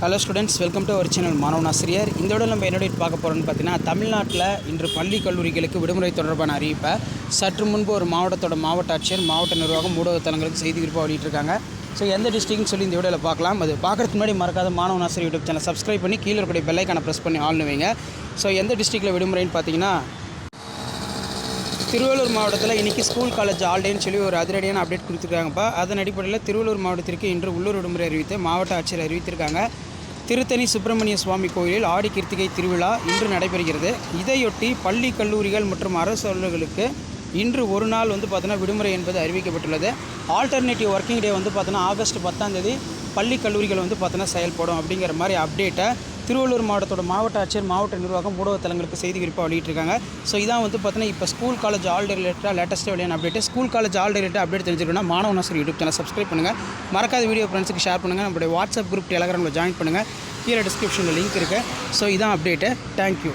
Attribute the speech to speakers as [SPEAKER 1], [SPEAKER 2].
[SPEAKER 1] Hello students welcome to our channel மாணவன் ஆசிரியர் இந்த விட நம்ம என்னோட பார்க்க போகிறோம்னு பார்த்தீங்கன்னா தமிழ்நாட்டில் இன்று பள்ளி கல்லூரிகளுக்கு விடுமுறை தொடர்பான அறிவிப்பை சற்று முன்பு ஒரு மாவட்டத்தோட மாவட்ட ஆட்சியர் மாவட்ட நிர்வாகம் ஊடகத்தலங்களுக்கு செய்தி குறிப்பாக வெளியிட்டிருக்காங்க. ஸோ எந்த டிஸ்ட்ரிக்ட்னு சொல்லி இந்த வீடியோவில் பார்க்கலாம். அது பார்க்குறதுக்கு முன்னாடி மறக்காத மாணவன் ஆசிரியர் யூடியூப் சேனல் சப்ஸ்கிரைப் பண்ணி கீழே இருக்கக்கூடிய பெல்லைக்கான ப்ரெஸ் பண்ணி ஆள்னு வைங்க. ஸோ எந்த டிஸ்ட்ரிக்ட்டில் விடுமுறைன்னு பார்த்தீங்கன்னா திருவள்ளூர் மாவட்டத்தில் இன்றைக்கி ஸ்கூல் காலேஜ் ஆல்டேன்னு சொல்லி ஒரு அதிரடியான அப்டேட் கொடுத்துருக்காங்கப்பா. அதன் அடிப்படையில் திருவள்ளூர் மாவட்டத்திற்கு இன்று உள்ளூர் விடுமுறை அறிவித்து மாவட்ட ஆட்சியர் அறிவித்திருக்காங்க. திருத்தணி சுப்பிரமணிய சுவாமி கோயிலில் ஆடி கிருத்திகை திருவிழா இன்று நடைபெறுகிறது. இதையொட்டி பள்ளி கல்லூரிகள் மற்றும் அரசு அலுவலர்களுக்கு இன்று ஒரு நாள் வந்து பார்த்தோன்னா விடுமுறை என்பது அறிவிக்கப்பட்டுள்ளது. ஆல்டர்னேட்டிவ் ஒர்க்கிங் டே வந்து பார்த்தோன்னா ஆகஸ்ட் பத்தாம் தேதி பள்ளி கல்லூரிகள் வந்து பார்த்தோன்னா செயல்படும் அப்படிங்கிற மாதிரி அப்டேட்டை திருவள்ளூர் மாவட்டத்தோட மாவட்ட ஆட்சியர் மாவட்ட நிர்வாகம் ஊடகத்தலங்களுக்கு செய்தி குறிப்பாக வெளியிட்டிருக்காங்க. ஸோ இதான் வந்து பார்த்தீங்கன்னா இப்போ ஸ்கூல் காலேஜ் ஆல் ரிலேட்டடாக லேட்டஸ்ட்டாக வெளியான update school college all related update தெரிஞ்சுக்கணும்னா மாணவ நாசர் யூடியூப் சேனல் சப்ஸ்கிரைப் பண்ணுங்கள் மறக்காத வீடியோ ஃப்ரெண்ட்ஸுக்கு ஷேர் பண்ணுங்கள் நம்மளுடைய வாட்ஸ்அப் குரூப் டெலகிராமில் ஜாயின் பண்ணுங்கள் கீழே டிஸ்கிரிப்ஷனில் லிங்க் இருக்குது ஸோ இதான் அப்டேட்டு தேங்க்யூ